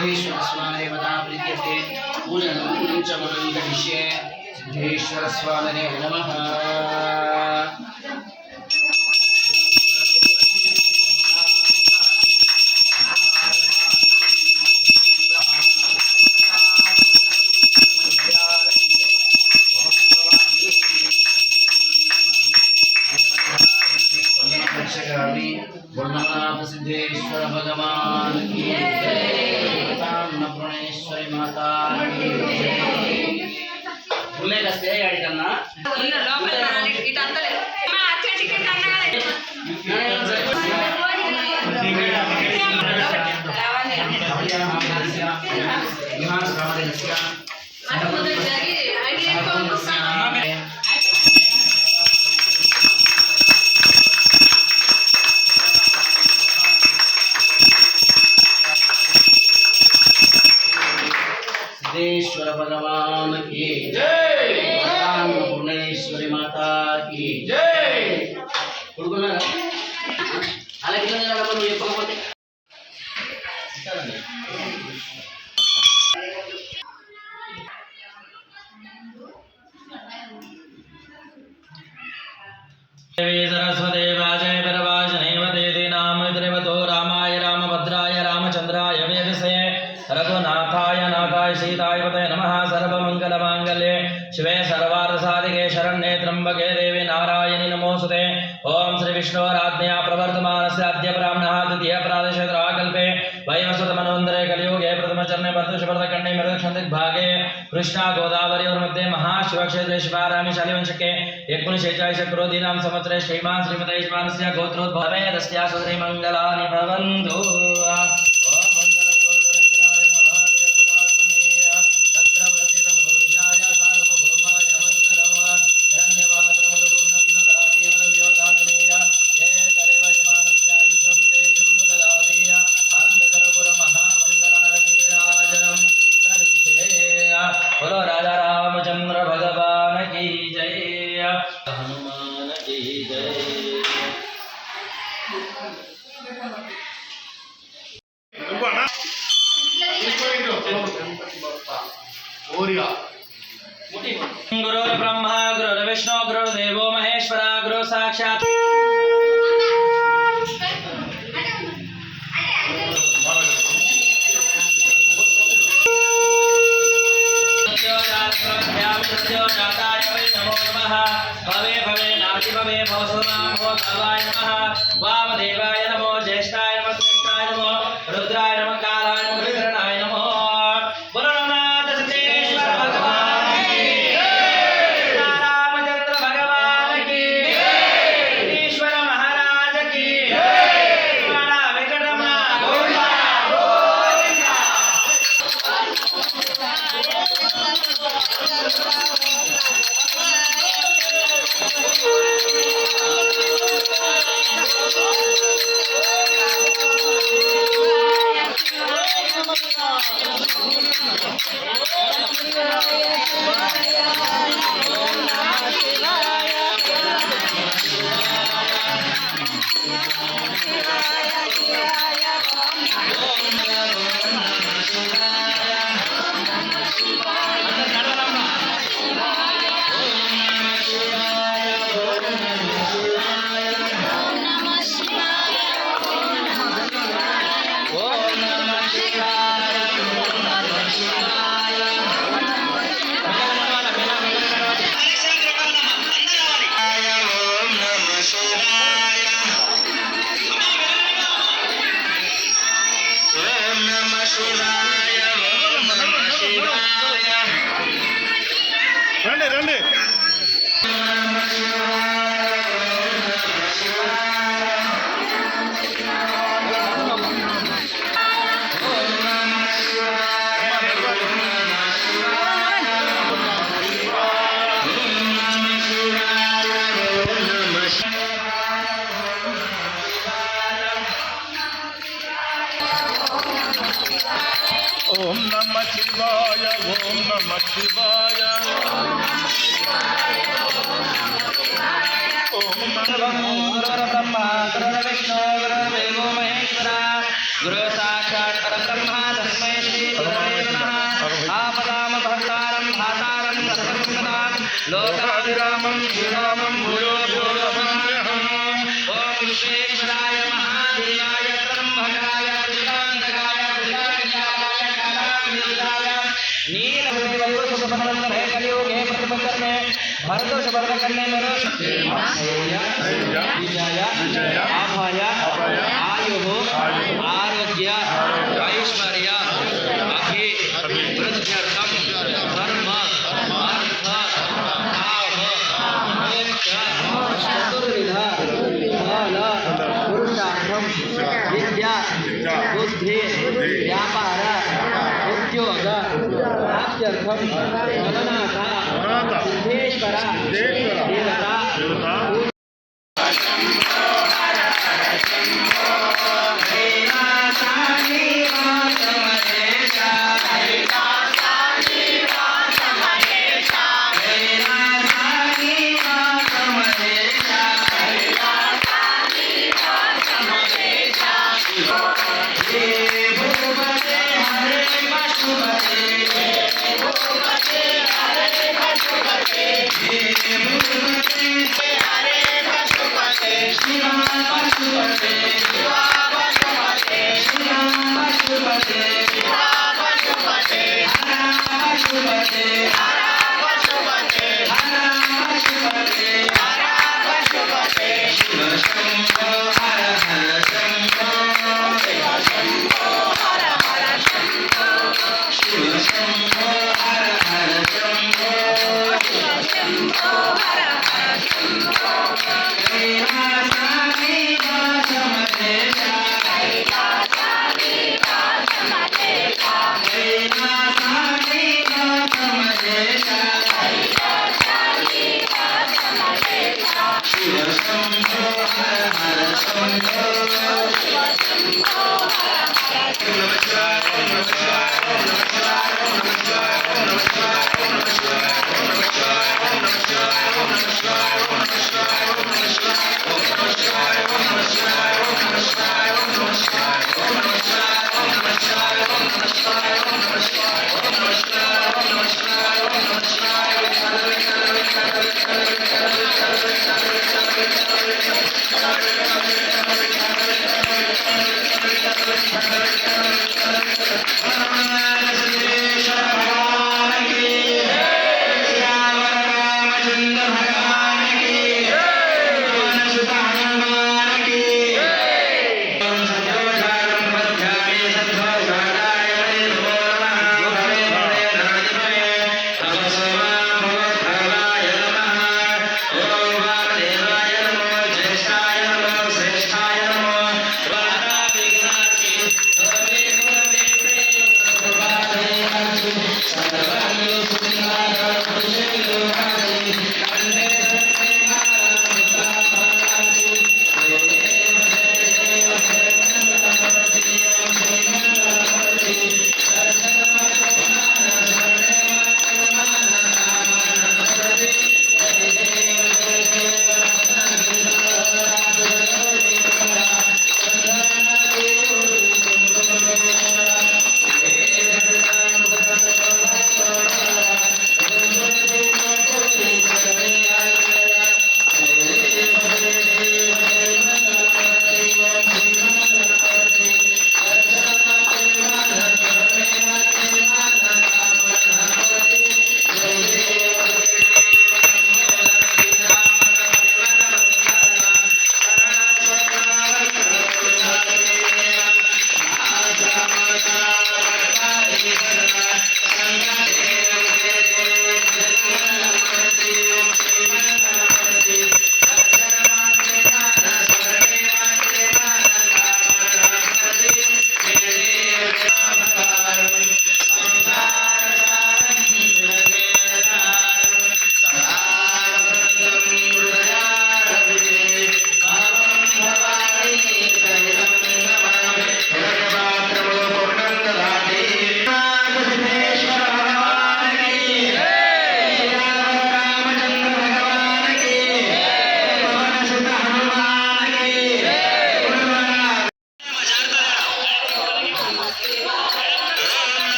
సిద్ధేశ్వరస్వామిదేవతా ప్రీత్యర్థే పూజనం చ మనం కరిష్యే సిద్ధేశ్వరస్వామినే ఉల్లేఖ స్టే అడిగన్నా లోపల ఇటు అంతలేదు అమ్మా, వచ్చే టికెట్ అన్నా ভগবান কি? জয়! ভগবান ভুবনেশ্বরী মাতা কি? জয়! ಹುಡುಗನ नाथाय सीताय पते नमः सर्वमङ्गलमाङ्गल्ये शिवे सर्वार्थसाधिके शरण्ये त्र्यम्बके देवी नारायणि नमोऽस्तुते ॐ श्रीविष्णोराज्ञया प्रवर्तमानस्य अद्य ब्राह्मणः द्वितीयप्रादेशत्राकल्पे वैवस्वतमन्वन्तरे कलियुगे प्रथमचरणे भर्तुषभरतकण्डे मृगक्षन्दिग्भागे कृष्णा गोदावर्योर्मध्ये महाशिवक्षेत्रे शिवारामि शालिवंशके एकोनशेचाळीस क्रोधीनां संवत्सरे श्रीमान् श्रीमते शिवानस्य गोत्रोद्भवे तस्या सुश्रीमङ्गलानि भवन्तु। गुरु ब्रह्मा गुरु विष्णु गुरु देवो महेश्वरा गुरु साक्षात् भवे भवे भवे नमः Thank you. ఓం నమ శివాయ ఓం నమ శివాయ. ఓం నమో గురు బ్రహ్మ గురు విష్ణు గురు దేవో మహేశ్వర గురు సాక్షాత్ పరబ్రహ్మ తస్మై ఆపదామ భర్తారం భాతారం లోకాభిరామం శ్రీరామ सफलवर्धन है कलयुग है प्रतिपक्ष में भरतो सफलता करने में रोशक्ति आयो దేవత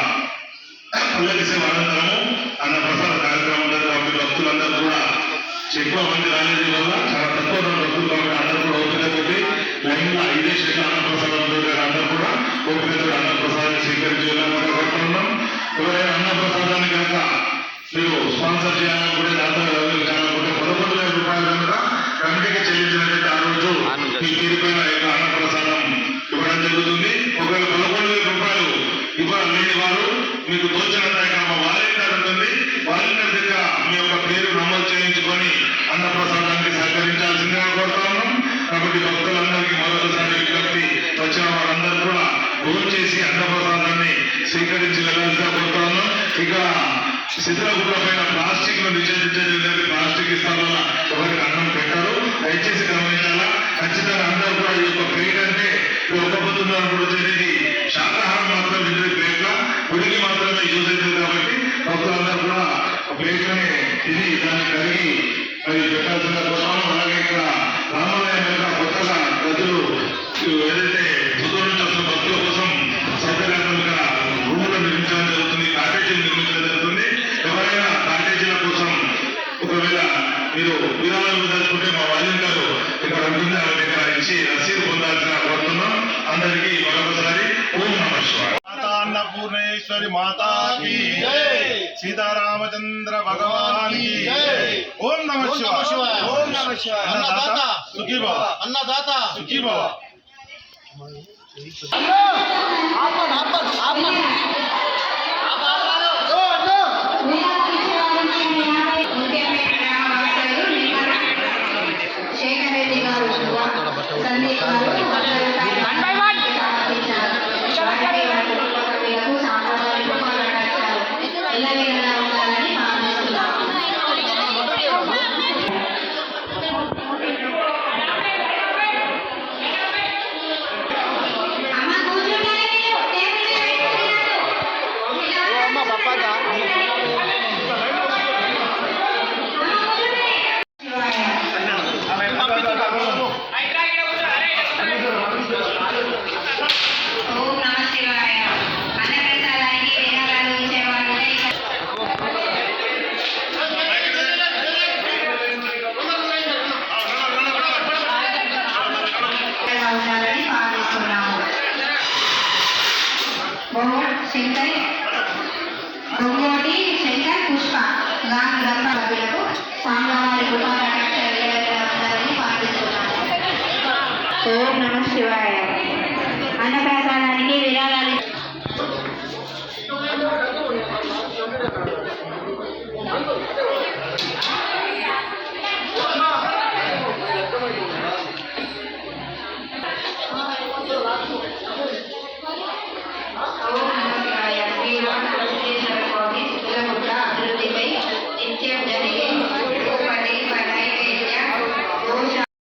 ఈ యొక్క పల్లకి సేవ అనంతరము అన్నప్రసాద కార్యక్రమం ఉంటుంది కాబట్టి భక్తులందరూ కూడా ఎక్కువ మంది రాలేదు వల్ల చాలా తక్కువ భక్తులు కాబట్టి అందరూ కూడా ఓపిక కొద్ది లైన్లో ఐదే శేష అన్నప్రసాదం ఉంటుంది అందరూ కూడా ఓపికతో అన్నప్రసాదాన్ని స్వీకరించాలని మనం కోరుతున్నాం ఎవరైనా అన్నప్రసాదాన్ని కనుక మీరు స్పాన్సర్ చేయాలనుకుంటే దాంతో ఎవరికి పదకొండు వేల రూపాయలు కనుక కమిటీకి చెల్లించినట్లయితే ఆ రోజు మీ పేరు పైన యొక్క అన్నప్రసాదం ఇవ్వడం జరుగుతుంది. మీకు తోచినంత ఇక్కడ మా వాలంటీర్ ఉంటుంది. వాలంటీర్ దగ్గర మీ యొక్క పేరు నమోదు చేయించుకొని అన్నప్రసాదానికి సహకరించాల్సిందిగా కోరుతా కాబట్టి భక్తులందరికీ మరొకసారి విజ్ఞప్తి వచ్చిన వారందరూ కూడా భోజనం చేసి అన్నప్రసాదాన్ని స్వీకరించి వెళ్ళాల్సిగా కోరుతాను ఇక శిథిలగుడ్ల పైన ప్లాస్టిక్ను నిషేధించేది ప్లాస్టిక్ ఇస్తాం వల్ల ఎవరికి అన్నం పెట్టారు. దయచేసి గమనించాలా? ఖచ్చితంగా అందరూ కూడా ఈ యొక్క పేరు అంటే ఒక్క పొద్దున్నారు కూడా వచ్చేది طيب يا فندم अन्नपूर्णेश्वरी माता की सीता रामचंद्र भगवान की ओम नमः शिवाय ओम नमः शिवाय अन्नदाता सुखी भव अन्नदाता सुखी भव आपन आपन आपन ఓం నమ శివాయ అన్నప్రసాదానికి